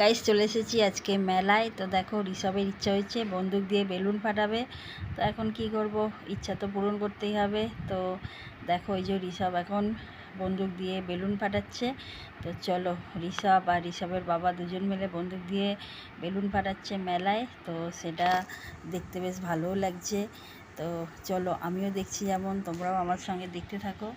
Guys চলে এসেছি আজকে মেলায়। তো দেখো ঋষভের ইচ্ছা হয়েছে, বন্দুক দিয়ে বেলুন ফাটাবে। তো এখন কি করব? ইচ্ছা তো পূরণ করতেই হবে। তো দেখো, এই যে ঋষভ এখন বন্দুক দিয়ে বেলুন ফাটাচ্ছে। তো চলো ঋষভ আর ঋষভের বাবা দুজন মিলে বন্দুক দিয়ে বেলুন ফাটাচ্ছে মেলায়। তো সেটা দেখতে বেশ ভালোও লাগছে। তো চলো, আমিও দেখছি যেমন, তোমরাও আমার সঙ্গে দেখতে থাকো।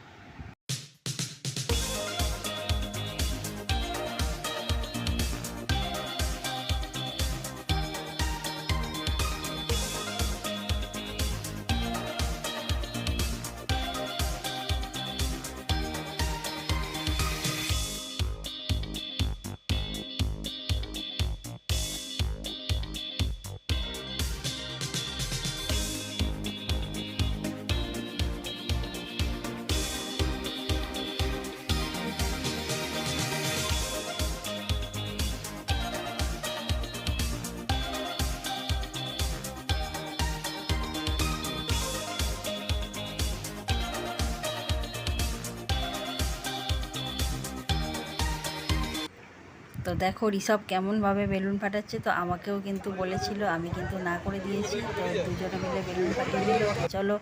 তো দেখো ঋষভ কেমনভাবে বেলুন ফাটাচ্ছে, তো আমাকেও কিন্তু বলেছিল, আমি কিন্তু না করে দিয়েছি, তো দুজনে মিলে বেলুন ফাটিয়ে দিল। চলো,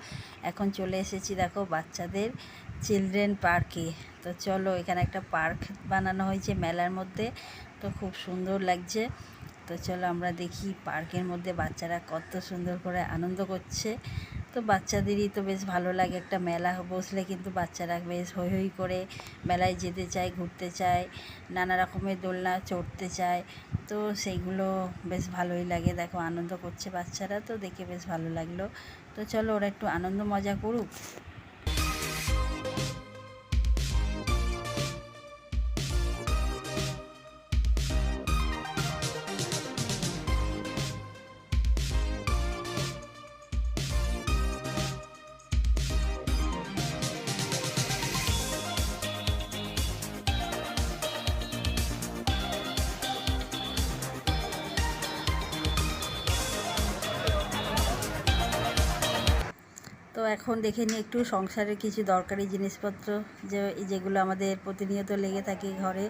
এখন চলে এসেছি দেখো বাচ্চাদের চিলড্রেন পার্কে তো চলো, এখানে একটা পার্ক বানানো হয়েছে মেলার মধ্যে, তো খুব সুন্দর লাগছে। তো চলো আমরা দেখি পার্কের মধ্যে বাচ্চারা কত সুন্দর করে আনন্দ করছে। তো বাচ্চাদেরই তো বেশ ভালো লাগে একটা মেলা, বসলে কিন্তু বাচ্চারা বেশ হৈ হৈ করে মেলায় যেতে চায়, ঘুরতে চায়, নানা রকমের দোলনা চড়তে চায়। তো সেইগুলো বেশ ভালোই লাগে, দেখো আনন্দ করছে বাচ্চারা, তো দেখে বেশ ভালো লাগল। তো চলো ওরা একটু আনন্দ মজা করুক। এখন দেখে নিই একটু সংসারের কিছু দরকারি জিনিসপত্র, যে যেগুলো আমাদের প্রতিনিয়ত লেগে থাকে ঘরে,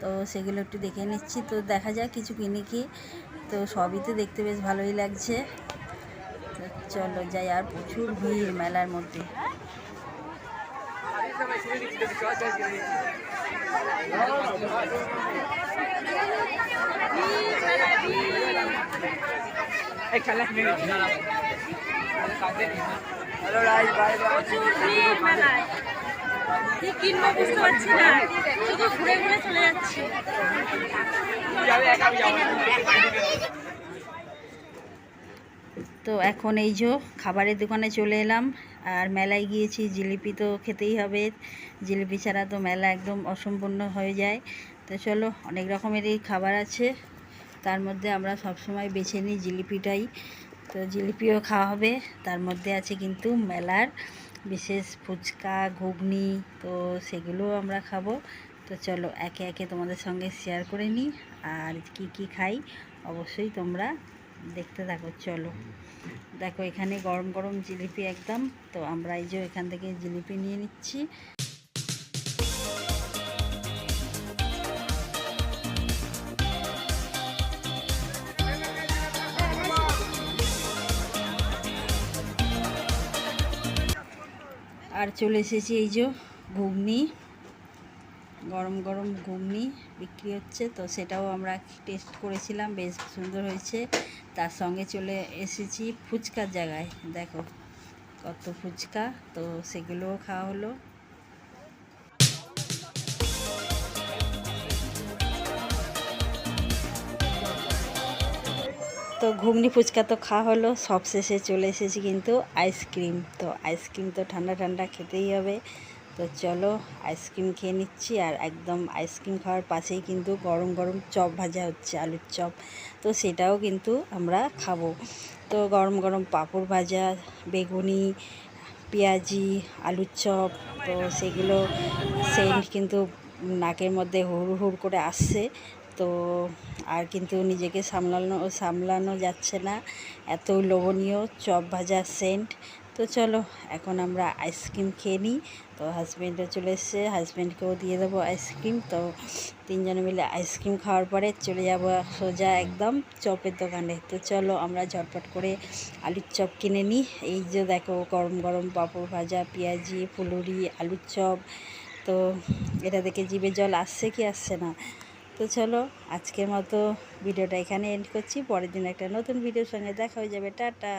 তো সেগুলো একটু দেখে নিচ্ছি। তো দেখা যাক কিছু কিনে কি। তো সবই তো দেখতে বেশ ভালোই লাগছে। তো চলো যাই, আর প্রচুর ভিড় মেলার মধ্যে। মেলায় তো এখন এই যে খাবারের দোকানে চলে এলাম, আর মেলায় গিয়েছি, জিলিপি তো খেতেই হবে। জিলিপি ছাড়া তো মেলা একদম অসম্পূর্ণ হয়ে যায়। তো চলো, অনেক রকমেরই খাবার আছে। তার মধ্যে আমরা সবসময় বেছে নিই জিলিপিটাই। তো জিলিপিও খাওয়া হবে। তার মধ্যে আছে কিন্তু মেলার বিশেষ ফুচকা, ঘুগনি, তো সেগুলোও আমরা খাব। তো চলো একে একে তোমাদের সঙ্গে শেয়ার করে নিই। আর কি কি খাই অবশ্যই তোমরা দেখতে থাকো, চলো। দেখো এখানে গরম গরম জিলিপি একদম। তো আমরা এই যে এখান থেকে জিলিপি নিয়ে নিচ্ছি। আর চলে এসেছি এই যে ঘুগনি, গরম গরম ঘুগনি বিক্রি হচ্ছে। তো সেটাও আমরা টেস্ট করেছিলাম, বেশ সুন্দর হয়েছে। তার সঙ্গে চলে এসেছি ফুচকার জায়গায়। দেখো কত ফুচকা, তো সেগুলোও খাওয়া হলো। তো ঘুগনি ফুচকা তো খাওয়া হলো, সব শেষে চলে এসেছি কিন্তু আইসক্রিম। তো আইসক্রিম তো ঠান্ডা ঠান্ডা খেতেই হবে। তো চলো আইসক্রিম খেয়ে নিচ্ছি আর একদম আইসক্রিম খাওয়ার পাশেই কিন্তু গরম গরম চপ ভাজা হচ্ছে, আলুর চপ। তো সেটাও কিন্তু আমরা খাব। তো গরম গরম পাঁপড় ভাজা, বেগুনি, পেঁয়াজি, আলুর চপ, তো সেগুলো সেন্ট কিন্তু নাকের মধ্যে হুড় হুড় করে আসছে। তো আর কিন্তু নিজেকে সামলানো সামলানো যাচ্ছে না। এত লোভনীয় চপ ভাজা সেন্ট। তো চলো, এখন আমরা আইসক্রিম খেয়ে নিই। তো হাজব্যান্ডও চলে এসছে। হাজব্যান্ডকেও দিয়ে দেবো আইসক্রিম। তো তিনজনে মিলে আইসক্রিম খাওয়ার পরে চলে যাব সোজা একদম চপের দোকানে। তো চলো, আমরা ঝটপট করে আলুর চপ কিনে নিই। এই যে দেখো, গরম গরম পাঁপড় ভাজা, পেঁয়াজি, ফুলুরি, আলুর চপ। তো এটা দেখে জিভে জল আসছে কি আসছে না? তো চলো আজকের মতো ভিডিওটা এখানে এন্ড করছি। পরের দিন একটা নতুন ভিডিওর সঙ্গে দেখা হয়ে যাবে। টাটা।